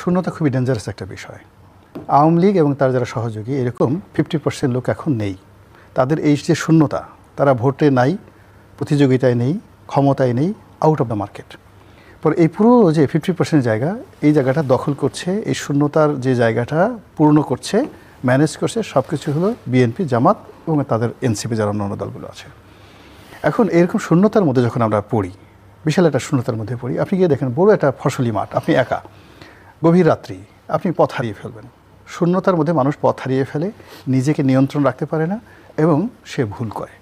শূন্যতা খুবই ডেঞ্জারাস একটা বিষয়। আওয়ামী লীগ এবং তার যারা সহযোগী, এরকম ফিফটি পার্সেন্ট লোক এখন নেই। তাদের এই যে শূন্যতা, তারা ভোটে নাই, প্রতিযোগিতায় নেই, ক্ষমতায় নেই আউট অফ দ্য মার্কেট পর এই পুরো যে ফিফটি পার্সেন্ট জায়গা, এই জায়গাটা দখল করছে, এই শূন্যতার যে জায়গাটা পূর্ণ করছে ম্যানেজ করছে সব কিছু হলো বিএনপি জামাত এবং তাদের এনসিপি যারা অন্যান্য দলগুলো আছে। এখন এরকম শূন্যতার মধ্যে যখন আমরা পড়ি, বিশাল একটা শূন্যতার মধ্যে পড়ি, আপনি গিয়ে দেখেন বড় একটা ফসলি মাঠ, আপনি একা। গভীর রাত্রি আপনি পথ হারিয়ে ফেলবেন। শূন্যতার মধ্যে মানুষ পথ হারিয়ে ফেলে নিজেকে নিয়ন্ত্রণ রাখতে পারে না এবং সে ভুল করে।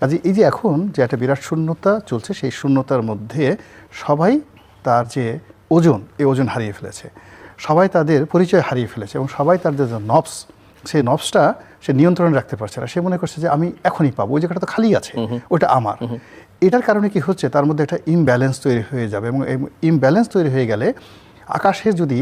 কাজে এই যে এখন যে একটা বিরাট শূন্যতা চলছে সেই শূন্যতার মধ্যে সবাই তার যে ওজন এই ওজন হারিয়ে ফেলেছে। সবাই তাদের পরিচয় হারিয়ে ফেলেছে এবং সবাই তাদের যে নবস সেই নবসটা সে নিয়ন্ত্রণে রাখতে পারছে না। সে মনে করছে যে আমি এখনই পাবো ওই জায়গাটা তো খালি আছে ওটা আমার। এটার কারণে কি হচ্ছে তার মধ্যে একটা ইমব্যালেন্স তৈরি হয়ে যাবে এবং ইমব্যালেন্স তৈরি হয়ে গেলে আকাশে যদি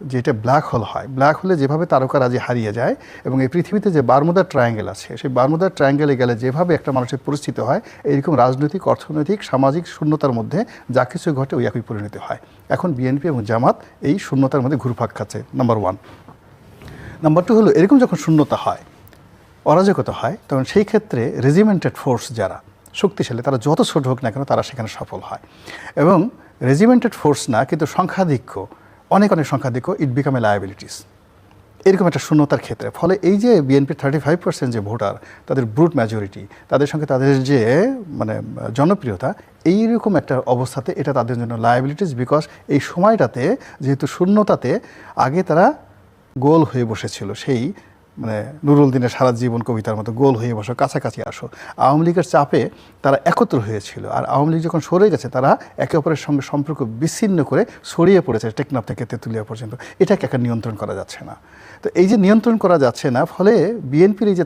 যেটা ব্ল্যাক হোল হয় ব্ল্যাক হোলে যেভাবে তারকারাজি হারিয়ে যায় এবং এই পৃথিবীতে যে বারমুদা ট্রায়াঙ্গেল আছে, সেই বারমুদা ট্রায়াঙ্গেলে গেলে যেভাবে একটা মানুষের পরিস্থিতি হয়, এইরকম রাজনৈতিক, অর্থনৈতিক, সামাজিক শূন্যতার মধ্যে যা কিছু ঘটে ওই একই পরিণতি হয়। এখন বিএনপি এবং জামাত এই শূন্যতার মধ্যে ঘুরফাক খাচ্ছে নাম্বার ওয়ান নাম্বার টু হলো, এরকম যখন শূন্যতা হয়, অরাজকতা হয়, তখন সেই ক্ষেত্রে রেজিমেন্টেড ফোর্স যারা, শক্তিশালী, তারা যত ছোট হোক না কেন তারা সেখানে সফল হয়। এবং রেজিমেন্টেড ফোর্স না, কিন্তু সংখ্যাধিক্য, অনেক অনেক সংখ্যাধিক্য ইট বিকাম এ লায়াবিলিটিস এরকম একটা শূন্যতার ক্ষেত্রে। ফলে এই যে বিএনপি থার্টি ফাইভ পার্সেন্ট যে ভোটার, তাদের ব্রুট মেজরিটি তাদের সঙ্গে তাদের যে মানে জনপ্রিয়তা, এইরকম একটা অবস্থাতে এটা তাদের জন্য লায়াবিলিটিস বিকজ এই সময়টাতে, যেহেতু শূন্যতাতে, আগে তারা গোল হয়ে বসেছিল সেই মানে নুরুল দিনের সারা জীবন কবিতার মতো গোল হয়ে বসো, কাছাকাছি আসো। আওয়ামী লীগের চাপে তারা একত্র হয়েছিল। আর আওয়ামী লীগ যখন সরে গেছে, তারা একে অপরের সঙ্গে সম্পর্ক বিচ্ছিন্ন করে ছড়িয়ে পড়েছে টেকনাফ থেকে তেঁতুলিয়া পর্যন্ত। এটাকে একটা নিয়ন্ত্রণ করা যাচ্ছে না। তো এই যে নিয়ন্ত্রণ করা যাচ্ছে না, ফলে বিএনপির এই যে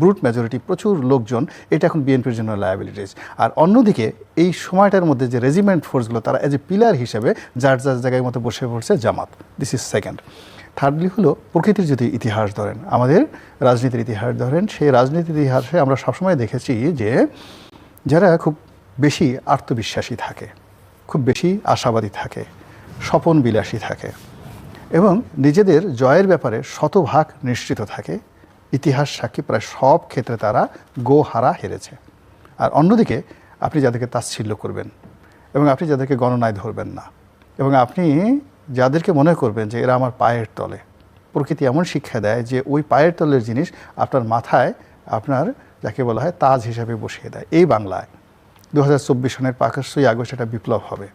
ব্রুট মেজরিটি প্রচুর লোকজন, এটা এখন বিএনপির জন্য লায়াবিলিটিস আর অন্যদিকে এই সময়টার মধ্যে যে রেজিমেন্ট ফোর্সগুলো তারা এজ এ পিলার হিসেবে যার যার জায়গায় মতো বসে পড়ছে Jamaat. This is second thirdly হলো প্রকৃতির যদি ইতিহাস ধরেন, আমাদের রাজনীতির ইতিহাস ধরেন, সেই রাজনীতির ইতিহাসে আমরা সবসময় দেখেছি যে যারা খুব বেশি আত্মবিশ্বাসী থাকে, খুব বেশি আশাবাদী থাকে স্বপন বিলাসী থাকে এবং নিজেদের জয়ের ব্যাপারে শতভাগ নিশ্চিত থাকে, ইতিহাস সাক্ষী প্রায় সব ক্ষেত্রে তারা গো হারা হেরেছে। আর অন্যদিকে আপনি যাদেরকে তাচ্ছিল্য করবেন এবং আপনি যাদেরকে গণনায় ধরবেন না এবং আপনি যাদেরকে মনে করবেন যে এরা আমার পায়ের তলে, প্রকৃতি এমন শিক্ষা দেয় যে ওই পায়ের তলের জিনিস আপনার মাথায় আপনার যাকে বলা হয় তাজ হিসাবে বসিয়ে দেয়। এই বাংলায় দু হাজার চব্বিশ সনের পাঁচশোই আগস্ট একটা বিপ্লব হবে।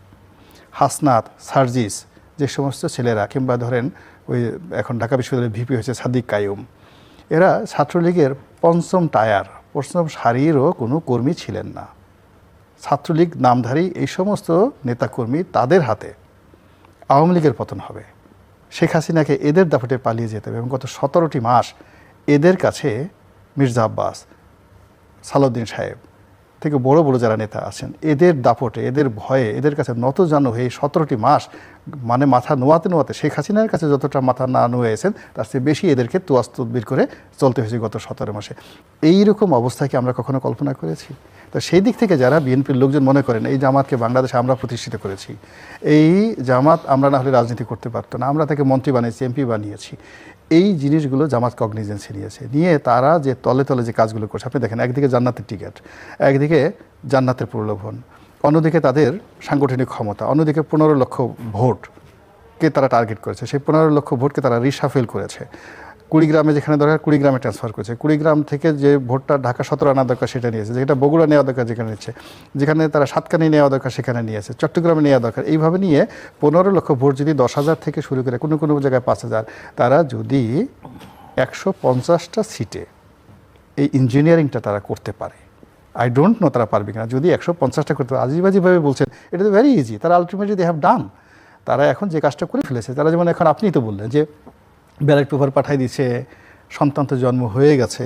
হাসনাত, সার্জিস, যে সমস্ত ছেলেরা, কিংবা ধরেন ওই এখন ঢাকা বিশ্ববিদ্যালয়ের ভিপি হয়েছে সাদিক কায়ুম এরা ছাত্রলীগের পঞ্চম টায়ার, পঞ্চম সারিরও কোনো কর্মী ছিলেন না। ছাত্রলীগ নামধারী এই সমস্ত নেতাকর্মী তাদের হাতে আওয়ামী লীগের পতন হবে। শেখ হাসিনাকে এদের দাপটে পালিয়ে যেতে হবে এবং গত সতেরোটি মাস এদের কাছে মির্জা আব্বাস সালাউদ্দিন সাহেব থেকে বড় বড় যারা নেতা আছেন, এদের দাপটে, এদের ভয়ে, এদের কাছে নত জানো হয়ে সতেরোটি মাস মানে মাথা নোয়াতে নোয়াতে শেখ হাসিনার কাছে যতটা মাথা না নোয়েছেন, তার চেয়ে বেশি এদেরকে তদবির করে চলতে হয়েছে গত সতেরো মাসে। এই রকম অবস্থাকে আমরা কখনো কল্পনা করেছি? তো সেই দিক থেকে যারা বিএনপির লোকজন মনে করেন, এই জামাতকে বাংলাদেশে আমরা প্রতিষ্ঠিত করেছি, এই জামাত আমরা না হলে রাজনীতি করতে পারতো না, আমরা তাকে মন্ত্রী বানিয়েছি, এমপি বানিয়েছি। এই জিনিসগুলো জামাত কগনিজেন্সি নিয়েছে নিয়ে তারা যে তলে তলে যে কাজগুলো করছে, আপনি দেখেন, একদিকে জান্নাতের টিকিট একদিকে জান্নাতের প্রলোভন, অন্যদিকে তাদের সাংগঠনিক ক্ষমতা, অন্যদিকে পনেরো লক্ষ ভোটকে তারা টার্গেট করেছে। সেই পনেরো লক্ষ ভোটকে তারা রিসাফেল করেছে। কুড়িগ্রামে যেখানে দরকার, কুড়িগ্রামে ট্রান্সফার করেছে। কুড়িগ্রাম থেকে যে ভোটটা ঢাকা সতেরো আনা দরকার সেটা নিয়েছে। যেটা বগুড়া নেওয়া দরকার যেখানে নিচ্ছে। যেখানে তারা সাতকানি নেওয়া দরকার সেখানে নিয়েছে। চট্টগ্রামে নেওয়া দরকার। এইভাবে নিয়ে পনেরো লক্ষ ভোট যদি দশ হাজার থেকে শুরু করে কোনো কোনো জায়গায় পাঁচ হাজার, তারা যদি একশো পঞ্চাশটা সিটে এই ইঞ্জিনিয়ারিংটা তারা করতে পারে। আই ডোন্ট নো তারা পারবে কিনা। যদি একশো পঞ্চাশটা করতে পারে, আজিবাজিভাবে বলছেন, এটা তো ভেরি ইজি তারা আলটিমেটলি দে হ্যাভ ডান তারা এখন যে কাজটা করে ফেলেছে, তারা যেমন এখন আপনি তো বললেন যে ব্যালট পেপার পাঠাই দিচ্ছে সন্তান তো জন্ম হয়ে গেছে।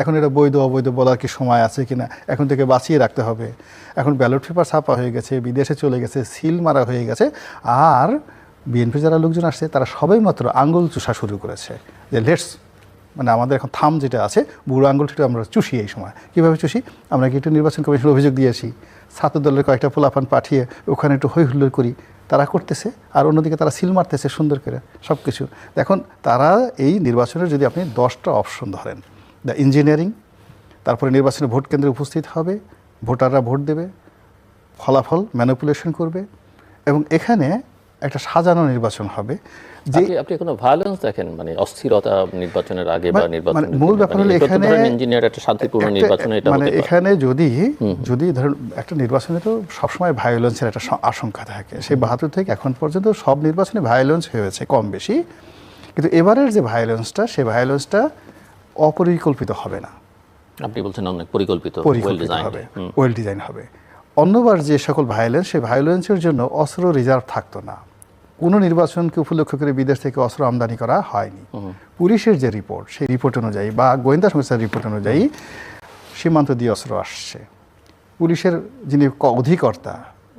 এখন এটা বৈধ অবৈধ বলার কি সময় আছে কিনা? এখন থেকে বাঁচিয়ে রাখতে হবে। এখন ব্যালট পেপার ছাপা হয়ে গেছে বিদেশে চলে গেছে সিল মারা হয়ে গেছে। আর বিএনপি যারা লোকজন আসছে তারা সবাই মাত্র আঙ্গুল চুষা শুরু করেছে। যে লেটস মানে আমাদের এখন থাম যেটা আছে বুড়ো আঙ্গুলটা আমরা চুষি এই সময়। কীভাবে চুষি? আমরা কি একটু নির্বাচন কমিশনের অভিযোগ দিয়েছি। ছাত্র দলের কয়েকটা পোলাপান পাঠিয়ে ওখানে একটু হই হুল্লোড় করি। তারা করতেছে, আর অন্যদিকে তারা সিল মারতেছে সুন্দর করে সব কিছু এখন তারা এই নির্বাচনের যদি আপনি দশটা অপশন ধরেন দ্য ইঞ্জিনিয়ারিং তারপরে নির্বাচনে ভোট কেন্দ্রে উপস্থিত হবে, ভোটাররা ভোট দেবে, ফলাফল ম্যানিপুলেশন করবে, এবং এখানে একটা সাজানো নির্বাচন হবে যে আপনি কোনো ভায়োলেন্স দেখেন? মানে অস্থিরতা নির্বাচনের আগে বা মানে- মানে মূল ব্যাপার মানে হলো এখানে ইঞ্জিনিয়ার একটা শান্তিপূর্ণ নির্বাচনে এটা মানে এখানে যদি যদি ধরুন একটা নির্বাচনে তো সবসময় ভায়োলেন্সের একটা আশঙ্কা থাকে। সেই বাহাত্তর থেকে এখন পর্যন্ত সব নির্বাচনে ভায়োলেন্স হয়েছে কম বেশি। কিন্তু এবারের যে ভায়োলেন্সটা সেই ভায়োলেন্সটা অপরিকল্পিত হবে না। আপনি বলছেন অনেক পরিকল্পিত হবে ওয়েল ডিজাইন হবে। অন্যবার যে সকল ভায়োলেন্স সেই ভায়োলেন্সের জন্য অস্ত্র রিজার্ভ থাকতো না। কোনো নির্বাচনকে উপলক্ষ করে বিদেশ থেকে অস্ত্র আমদানি করা হয়নি। পুলিশের যে রিপোর্ট সেই রিপোর্ট অনুযায়ী বা গোয়েন্দা সংস্থার রিপোর্ট অনুযায়ী সীমান্ত দিয়ে অস্ত্র আসছে। পুলিশের যিনি অধিকর্তা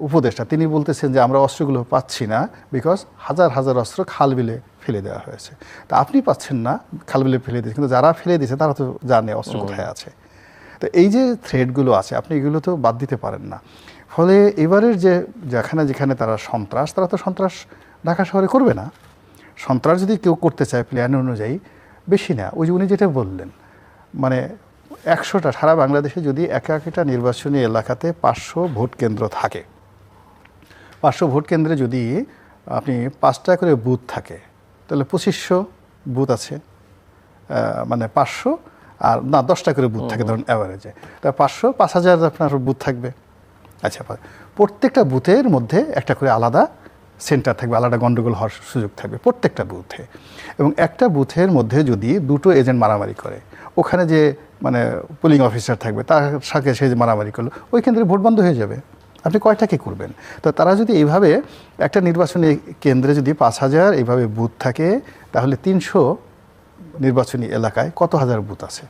উপদেষ্টা তিনি বলতেছেন যে আমরা অস্ত্রগুলো পাচ্ছি না বিকজ হাজার হাজার অস্ত্র খাল বিলে ফেলে দেওয়া হয়েছে। তা আপনি পাচ্ছেন না খাল বিলে ফেলে দিয়েছে কিন্তু যারা ফেলে দিয়েছে তারা তো জানে অস্ত্র কোথায় আছে। তো এই যে থ্রেডগুলো আছে আপনি এগুলো তো বাদ দিতে পারেন না। ফলে এবারের যে যেখানে যেখানে তারা সন্ত্রাস তারা তো সন্ত্রাস ঢাকা শহরে করবে না। সন্ত্রাস যদি কেউ করতে চায় প্ল্যান অনুযায়ী বেশি না। ওই যে উনি যেটা বললেন মানে একশোটা সারা বাংলাদেশে যদি এক একটা নির্বাচনী এলাকাতে পাঁচশো ভোট কেন্দ্র থাকে পাঁচশো ভোট কেন্দ্রে যদি আপনি পাঁচটা করে বুথ থাকে তাহলে পঁচিশশো বুথ আছে মানে পাঁচশো আর না দশটা করে বুথ থাকে ধরুন অ্যাভারেজে তা পাঁচশো পাঁচ হাজার আপনার বুথ থাকবে। আচ্ছা প্রত্যেকটা বুথের মধ্যে একটা করে আলাদা সেন্টার থাকবে, আলাদা গন্ডগোল হওয়ার সুযোগ থাকবে প্রত্যেকটা বুথে। এবং একটা বুথের মধ্যে যদি দুটো এজেন্ট মারামারি করে, ওখানে যে মানে পুলিং অফিসার থাকবে, তার সাথে সে যে মারামারি করল, ওই কেন্দ্রে ভোট বন্ধ হয়ে যাবে। আপনি কয়টাকে করবেন? তো তারা যদি এইভাবে একটা নির্বাচনী কেন্দ্রে যদি পাঁচ হাজার এইভাবে বুথ থাকে, তাহলে তিনশো নির্বাচনী এলাকায় কত হাজার বুথ আছে?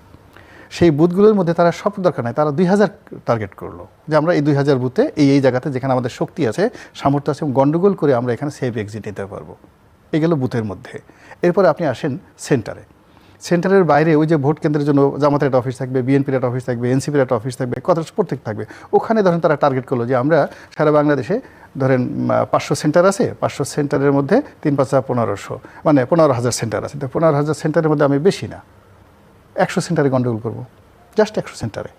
সেই বুথগুলোর মধ্যে তারা সব দরকার নাই। তারা দুই হাজার টার্গেট করল। যে আমরা এই দুই হাজার বুথে এই এই জায়গাতে যেখানে আমাদের শক্তি আছে, সামর্থ্য আছে এবং গন্ডগোল করে আমরা এখানে সেফ এক্সিট নিতে পারব। এগুলো বুথের মধ্যে। এরপরে আপনি আসেন সেন্টারে সেন্টারের বাইরে ওই যে ভোট কেন্দ্রের জন্য জামাতের একটা অফিস থাকবে বিএনপির একটা অফিস থাকবে এনসিপির একটা অফিস থাকবে কত প্রত্যেক থাকবে। ওখানে ধরেন তারা টার্গেট করল যে আমরা সারা বাংলাদেশে ধরেন পাঁচশো সেন্টার আছে। পাঁচশো সেন্টারের মধ্যে তিন পাঁচা পনেরোশো। মানে পনেরো হাজার সেন্টার আছে। তো পনেরো হাজার সেন্টারের মধ্যে আমি বেশি না। একশো সেন্টারে গন্ডগোল করব। জাস্ট একশো সেন্টারে।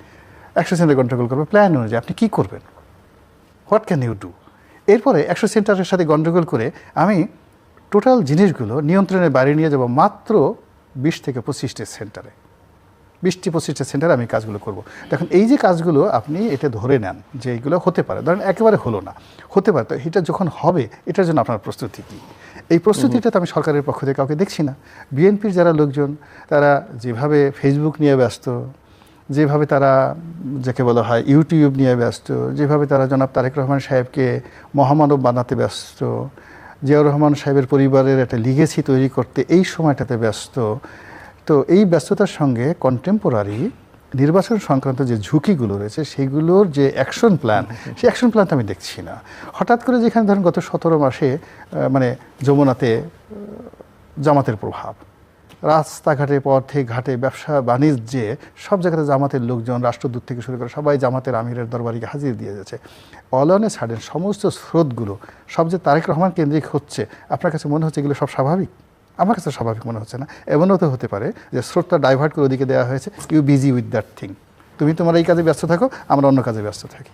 একশো সেন্টারে গন্ডগোল করব। প্ল্যান অনুযায়ী আপনি কী করবেন? What can you do? এরপরে একশো সেন্টারের সাথে গন্ডগোল করে আমি টোটাল জিনিসগুলো নিয়ন্ত্রণের বাইরে নিয়ে যাব মাত্র বিশ থেকে পঁচিশটি সেন্টারে। বিশটি পঁচিশটা সেন্টারে আমি কাজগুলো করব। দেখুন, এই যে কাজগুলো আপনি এটা ধরে নেন যে এইগুলো হতে পারে। ধরেন, একেবারে হলো না। হতে পারে, তো এটা যখন হবে, এটার জন্য আপনার প্রস্তুতি কী? এই প্রস্তুতিটা তো আমি সরকারের পক্ষ থেকে কাউকে দেখছি না। বিএনপির যারা লোকজন, তারা যেভাবে ফেসবুক নিয়ে ব্যস্ত, যেভাবে তারা, যাকে বলা হয় ইউটিউব নিয়ে ব্যস্ত, যেভাবে তারা জনাব তারেক রহমান সাহেবকে মহামানব বানাতে ব্যস্ত, জিয়াউর রহমান সাহেবের পরিবারের একটা লিগেসি তৈরি করতে এই সময়টাতে ব্যস্ত, তো এই ব্যস্ততার সঙ্গে কন্টেম্পোরারি নির্বাচন সংক্রান্ত যে ঝুঁকিগুলো রয়েছে, সেগুলোর যে অ্যাকশন প্ল্যান সেই অ্যাকশন প্ল্যানটা আমি দেখছি না। হঠাৎ করে যেখানে ধরেন গত সতেরো মাসে মানে যমুনাতে জামাতের প্রভাব। রাস্তাঘাটে পথে ঘাটে ব্যবসা, বাণিজ্যে সব জায়গাতে জামাতের লোকজন, রাষ্ট্রদূত থেকে শুরু করে সবাই জামাতের আমিরের দরবারিকে হাজির দিয়ে যাচ্ছে। অল অন এ সাডেন সমস্ত স্রোতগুলো, সব যে তারেক রহমান কেন্দ্রিক হচ্ছে, আপনার কাছে মনে হচ্ছে এগুলো সব স্বাভাবিক? আমার কাছে স্বাভাবিক মনে হচ্ছে না। এমনও তো হতে পারে যে স্রোতটা ডাইভার্ট করে ওদিকে দেওয়া হয়েছে। You busy with that thing তুমি তোমার এই কাজে ব্যস্ত থাকো, আমরা অন্য কাজে ব্যস্ত থাকি।